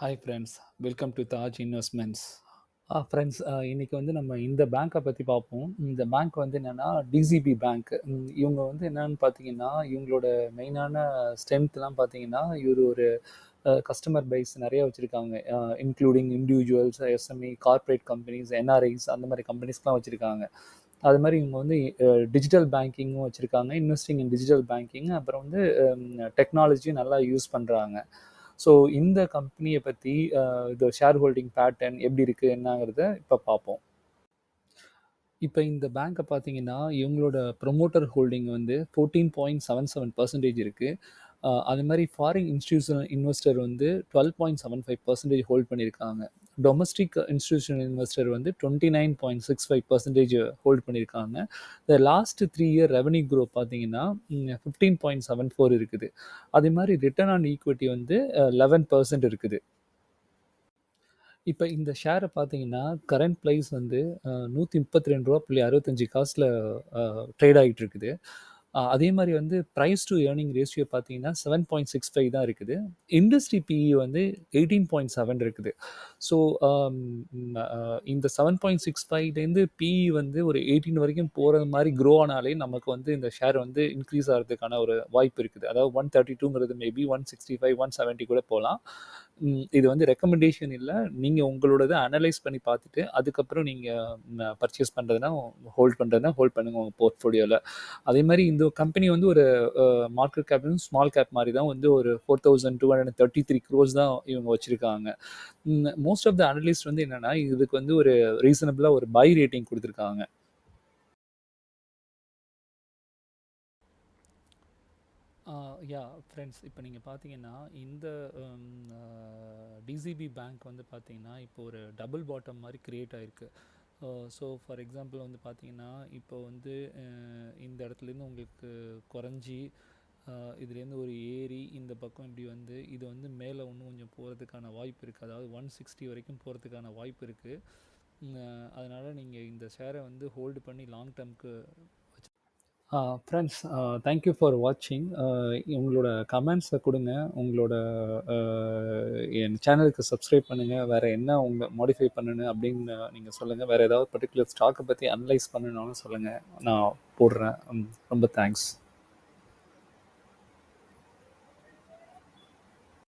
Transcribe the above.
Hi friends welcome to Taj investments friends இன்றைக்கி வந்து நம்ம இந்த பேங்க்கை பற்றி பார்ப்போம். இந்த பேங்க் வந்து என்னென்னா டிசிபி பேங்க் இவங்க வந்து என்னன்னு பார்த்தீங்கன்னா இவங்களோட மெயினான ஸ்ட்ரென்த்லாம் பார்த்தீங்கன்னா இவர் ஒரு கஸ்டமர் பேஸ் நிறைய வச்சுருக்காங்க. Including individuals SME corporate companies NRIs அந்த மாதிரி கம்பெனிஸ்லாம் வச்சுருக்காங்க. அது மாதிரி இவங்க வந்து டிஜிட்டல் பேங்கிங்கும் வச்சுருக்காங்க. இன்வெஸ்டிங் இன் டிஜிட்டல் பேங்கிங் அப்புறம் வந்து டெக்னாலஜியும் நல்லா யூஸ் பண்ணுறாங்க ஸோ இந்த கம்பெனியை பற்றி இது ஷேர் ஹோல்டிங் பேட்டர்ன் எப்படி இருக்குது என்னங்கிறத இப்போ பார்ப்போம் இப்போ இந்த பேங்க்கை பார்த்தீங்கன்னா இவங்களோட ப்ரொமோட்டர் ஹோல்டிங் வந்து fourteen point seven seven percentage இருக்குது அது மாதிரி ஃபாரின் இன்ஸ்டியூஷனல் இன்வெஸ்டர் வந்து twelve point seven five percentage hold பண்ணியிருக்காங்க. டொமஸ்டிக் இன்ஸ்டியூஷனல் இன்வெஸ்டர் வந்து twenty nine point six five percentage hold பண்ணியிருக்காங்க the last three year revenue growth பார்த்தீங்கன்னா fifteen point seven four இருக்குது. அதே மாதிரி ரிட்டர்ன் ஆன் ஈக்விட்டி வந்து eleven percent இருக்குது. இப்போ இந்த ஷேரை பார்த்தீங்கன்னா கரண்ட் ப்ரைஸ் வந்து நூற்றி முப்பத்தி ரெண்டு ரூபா புள்ளி அறுபத்தஞ்சி காசில் ட்ரேட் ஆகிட்டு இருக்குது. அதே மாதிரி வந்து ப்ரைஸ் டு ஏர்னிங் ரேஷியோ பார்த்தீங்கன்னா செவன் பாயிண்ட் சிக்ஸ் ஃபைவ் தான் இருக்குது. இண்டஸ்ட்ரி பிஇ வந்து எயிட்டீன் பாயிண்ட் செவன் இருக்குது. ஸோ um, இந்த செவன் பாயிண்ட் சிக்ஸ் ஃபைவ்லேருந்து பிஇ வந்து ஒரு எயிட்டீன் வரைக்கும் போகிறது மாதிரி க்ரோ ஆனாலே நமக்கு வந்து இந்த ஷேர் வந்து இன்க்ரீஸ் ஆகிறதுக்கான ஒரு வாய்ப்பு இருக்குது. அதாவது one thirty டூங்கிறது maybe one sixty five one seventy கூட போகலாம். இது வந்து ரெக்கமெண்டேஷன் இல்லை. நீங்கள் உங்களோடது அனலைஸ் பண்ணி பார்த்துட்டு அதுக்கப்புறம் நீங்கள் பர்ச்சேஸ் பண்ணுறதுனா ஹோல்ட் பண்ணுறதுனா ஹோல்ட் பண்ணுங்கள் உங்கள் போர்ட்ஃபோலியோவில் அதே மாதிரி இந்த இந்த கம்பெனி வந்து ஒரு மார்க்கெட் கேப் ஸ்மால் கேப் மாதிரி தான் வந்து ஒரு four thousand two hundred thirty three crores தான் இவங்க வச்சுருக்காங்க. மோஸ்ட் ஆஃப் த அனலிஸ்ட் வந்து என்னென்னா இதுக்கு வந்து ஒரு ரீசனபிளாக ஒரு பை ரேட்டிங் கொடுத்துருக்காங்க. யா ஃப்ரெண்ட்ஸ் இப்போ நீங்கள் பார்த்தீங்கன்னா இந்த டிசிபி பேங்க் வந்து பார்த்தீங்கன்னா இப்போ ஒரு டபுள் பாட்டம் மாதிரி க்ரியேட் ஆகிருக்கு ஸோ ஃபார் எக்ஸாம்பிள் வந்து பார்த்தீங்கன்னா இப்போ வந்து இந்த இடத்துலேருந்து உங்களுக்கு குறைஞ்சி இதுலேருந்து ஒரு ஏரி இந்த பக்கம் இப்படி வந்து இது வந்து மேலே இன்னும் கொஞ்சம் போகிறதுக்கான வாய்ப்பு இருக்குது அதாவது ஒன் சிக்ஸ்டி வரைக்கும் போகிறதுக்கான வாய்ப்பு இருக்குது அதனால் நீங்கள் இந்த ஷேரை வந்து ஹோல்டு பண்ணி லாங் டேர்முக்கு ஃப்ரெண்ட்ஸ் தேங்க்யூ ஃபார் வாட்சிங் உங்களோட கமெண்ட்ஸை கொடுங்க. உங்களோட என் சேனலுக்கு சப்ஸ்கிரைப் பண்ணுங்கள் வேறு என்ன உங்கள் மாடிஃபை பண்ணணும் அப்படின்னு நீங்கள் சொல்லுங்கள் வேறு ஏதாவது பர்டிகுலர் ஸ்டாக்கை பற்றி அனலைஸ் பண்ணணும்னு சொல்லுங்கள் நான் போடுறேன். ரொம்ப தேங்க்ஸ்